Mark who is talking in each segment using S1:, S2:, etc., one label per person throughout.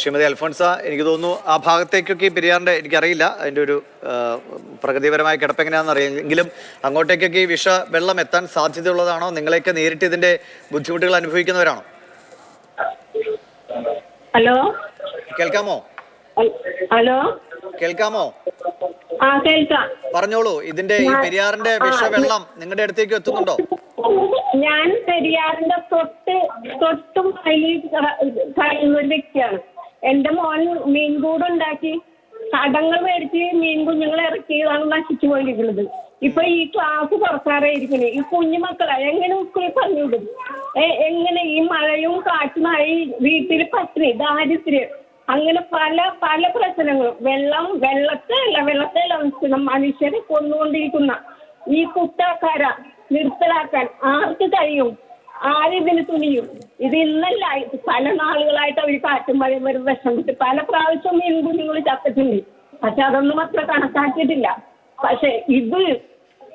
S1: ശ്രീമതി അൽഫോൺസ എനിക്ക് തോന്നുന്നു ആ ഭാഗത്തേക്കൊക്കെ ഈ പെരിയാറിന്റെ എനിക്കറിയില്ല അതിന്റെ ഒരു പ്രകൃതിപരമായ കിടപ്പ് എങ്ങനെയാണെന്ന് അറിയാം. എങ്കിലും അങ്ങോട്ടേക്കൊക്കെ ഈ വിഷ വെള്ളം എത്താൻ സാധ്യതയുള്ളതാണോ? നിങ്ങളെയൊക്കെ നേരിട്ട് ഇതിന്റെ ബുദ്ധിമുട്ടുകൾ അനുഭവിക്കുന്നവരാണോ?
S2: ഹലോ?
S1: കേൾക്കാമോ?
S2: ഹലോ?
S1: കേൾക്കാമോ? പറഞ്ഞോളൂ ഇതിന്റെ ഈ പെരിയാറിന്റെ വിഷവെള്ളം നിങ്ങളുടെ അടുത്തേക്ക് എത്തുന്നുണ്ടോ?
S2: ഞാൻ പെരിയാറിന്റെ തൊട്ട് തൊട്ടും കഴിയുന്ന വ്യക്തിയാണ് എന്റെ മോൻ മീൻകൂട് ഉണ്ടാക്കി കടങ്ങൾ മേടിച്ച് മീൻ കുഞ്ഞുങ്ങളെ ഇറക്കിയതാണ് നശിച്ചു പോയിരിക്കുന്നത്. ഇപ്പൊ ഈ ക്ലാസ് തുറക്കാറായിരിക്കണേ ഈ കുഞ്ഞു മക്കളെ എങ്ങനെ സ്കൂളിൽ പറഞ്ഞുവിടും എങ്ങനെ ഈ മഴയും കാറ്റുമായി വീട്ടിൽ പട്ടിണി ദാരിദ്ര്യം അങ്ങനെ പല പല പ്രശ്നങ്ങളും. വെള്ളം വെള്ളത്തെ അല്ല വെള്ളത്തെ അല്ല മനുഷ്യരെ കൊന്നുകൊണ്ടിരിക്കുന്ന ഈ കുട്ടക്കാര നിർത്തലാക്കാൻ ആർക്ക് കഴിയും? ആരിതിന് തുനിയും. ഇത് ഇന്നല്ല പല നാളുകളായിട്ട് അവർ കാറ്റും മഴയും വരും വിഷമിട്ട് പല പ്രാവശ്യം മീൻ കുഞ്ഞുങ്ങൾ ചത്തിട്ടുണ്ട് പക്ഷെ അതൊന്നും അത്ര കണക്കാക്കിയിട്ടില്ല. പക്ഷെ ഇത്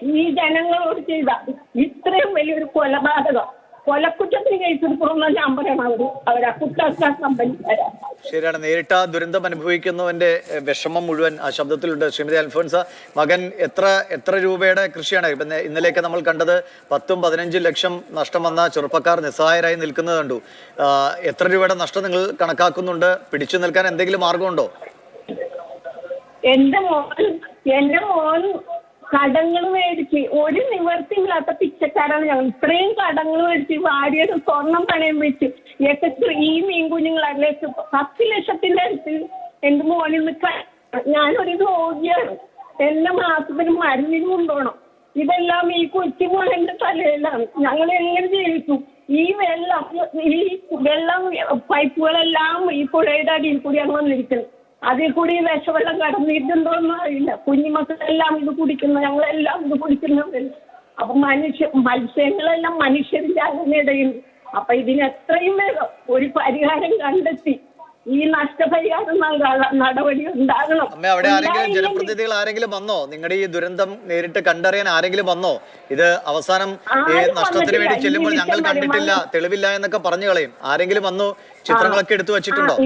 S2: ഈ ജനങ്ങളോട് ചെയ്ത ഇത്രയും വലിയൊരു കൊലപാതകം കൊലക്കുറ്റത്തിന് കേസെടുക്കണമെന്ന് ഞാൻ പറയണം അവർ. അവരാ കുറ്റാക്കാൻ കമ്പനിക്കാരാ.
S1: ശരിയാണ്. നേരിട്ട് ആ ദുരന്തം അനുഭവിക്കുന്നവന്റെ വിഷമം മുഴുവൻ ആ ശബ്ദത്തിലുണ്ട്. ശ്രീമതി അൽഫോൻസ മകൻ എത്ര എത്ര രൂപയുടെ കൃഷിയാണ്? ഇപ്പം ഇന്നലെയൊക്കെ നമ്മൾ കണ്ടത് പത്തും പതിനഞ്ചും ലക്ഷം നഷ്ടം വന്ന ചെറുപ്പക്കാർ നിസ്സഹായരായി നിൽക്കുന്നത് കണ്ടു. എത്ര രൂപയുടെ നഷ്ടം നിങ്ങൾ കണക്കാക്കുന്നുണ്ട്? പിടിച്ചു നിൽക്കാൻ എന്തെങ്കിലും മാർഗമുണ്ടോ?
S2: എന്റെ മോൻ എന്റെ മോൻ കടങ്ങൾ മേടിച്ച് ഒരു നിവർത്തിയില്ലാത്ത പിച്ചക്കാരാണ് ഞങ്ങൾ. ഇത്രയും കടങ്ങൾ മേടിച്ച് ഭാര്യയുടെ സ്വർണം പണയം വെച്ച് ഒക്കെ ഈ മീൻ കുഞ്ഞുങ്ങളെ പത്ത് ലക്ഷത്തിന്റെ അടുത്ത് എന്റെ മോനിൽ ക- ഞാനൊരു രോഗിയാണ്. എല്ലാ മാസത്തിനും മരുന്നിന് കൊണ്ടുപോകണം. ഇതെല്ലാം ഈ കൊച്ചു മോനെ തലയിലാണ്. ഞങ്ങൾ എങ്ങനെ ജീവിച്ചു? ഈ വെള്ളം ഈ വെള്ളം പൈപ്പുകളെല്ലാം ഈ പുഴയുടെ അടിയിൽ കൂടിയാണ് വന്നിരിക്കുന്നത് അതിൽ കൂടി വിഷവെള്ളം കടന്നിട്ടുണ്ടോന്നും അറിയില്ല. കുഞ്ഞുമക്കളെല്ലാം ഇത് കുടിക്കുന്നു ഞങ്ങളെല്ലാം ഇത് കുടിക്കുന്നുണ്ട് അപ്പൊ മനുഷ്യ മത്സ്യങ്ങളെല്ലാം മനുഷ്യരിന്റെ അതിനിടയിൽ അപ്പൊ ഇതിന് എത്രയും വേഗം ഒരു പരിഹാരം കണ്ടെത്തി. ഈ നഷ്ടപരിഹാരം നടപടി ഉണ്ടാകണം.
S1: അമ്മ അവിടെ ആരെങ്കിലും ജനപ്രതിനിധികൾ ആരെങ്കിലും വന്നോ? നിങ്ങളുടെ ഈ ദുരന്തം നേരിട്ട് കണ്ടറിയാൻ ആരെങ്കിലും വന്നോ? ഇത് അവസാനം ഈ നഷ്ടത്തിന് വേണ്ടി ചെല്ലുമ്പോൾ ഞങ്ങൾ കണ്ടിട്ടില്ല തെളിവില്ല എന്നൊക്കെ പറഞ്ഞു കളയും. ആരെങ്കിലും വന്നു ചിത്രങ്ങളൊക്കെ എടുത്തു വച്ചിട്ടുണ്ടോ?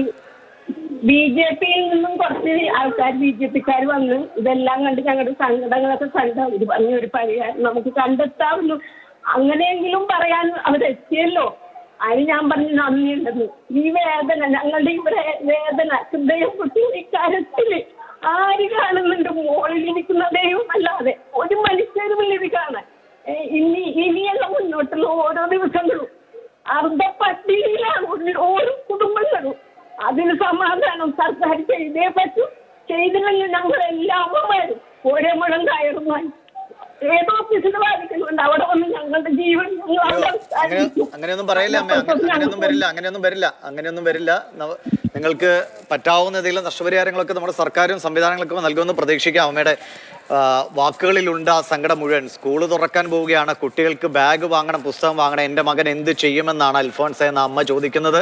S2: ബി ജെ പിയിൽ നിന്നും കുറച്ച് ആൾക്കാർ ബി ജെ പിക്കാർ വന്ന് ഇതെല്ലാം കണ്ട് ഞങ്ങളുടെ സങ്കടങ്ങളൊക്കെ കണ്ട് അവർ പറഞ്ഞു ഒരു പരിഹാരം നമുക്ക് കണ്ടെത്താമല്ലോ അങ്ങനെയെങ്കിലും പറയാൻ അവരെത്തിയല്ലോ. അതിന് ഞാൻ പറഞ്ഞു നന്ദിയുണ്ടെന്ന്. ഈ വേദന ഞങ്ങളുടെ വേ- വേദന ഹൃദയം പൊട്ടി ആര് കാണുന്നുണ്ട്? മോളിലിരിക്കുന്ന ദൈവമല്ലാതെ ഒരു മനുഷ്യരുമില്ല ഇത് കാണാൻ. ഇനി ഇനിയെല്ലാം മുന്നോട്ടുള്ള ഓരോ ദിവസങ്ങളും അർദ്ധ പട്ടിണിയിലാണ് ഒരു- ഓരോ കുടുംബങ്ങളും അതിന് സമാധാനം സർക്കാർ ചെയ്തേ പറ്റൂ. ചെയ്തില്ലെങ്കിൽ ഞങ്ങൾ എല്ലാ അമ്മമാരും ഒരേ മുഴം കയറുമായി ഏതോ ഓഫീസിൽ ബാധിക്കുന്നുണ്ട്. അവിടെ വന്ന് ഞങ്ങളുടെ ജീവൻ.
S1: അങ്ങനെയൊന്നും പറയില്ല അങ്ങനെയൊന്നും വരില്ല. അങ്ങനെയൊന്നും വരില്ല. അങ്ങനെയൊന്നും വരില്ല. നിങ്ങൾക്ക് പറ്റാവുന്ന ഏതെങ്കിലും നഷ്ടപരിഹാരങ്ങളൊക്കെ നമ്മുടെ സർക്കാരും സംവിധാനങ്ങളൊക്കെ നൽകുമെന്ന് പ്രതീക്ഷിക്കാം. അമ്മയുടെ വാക്കുകളിലുണ്ട് ആ സങ്കടം മുഴുവൻ. സ്കൂൾ തുറക്കാൻ പോവുകയാണ്. കുട്ടികൾക്ക് ബാഗ് വാങ്ങണം പുസ്തകം വാങ്ങണം. എന്റെ മകൻ എന്ത് ചെയ്യുമെന്നാണ് അൽഫോൺസ് എന്ന അമ്മ ചോദിക്കുന്നത്.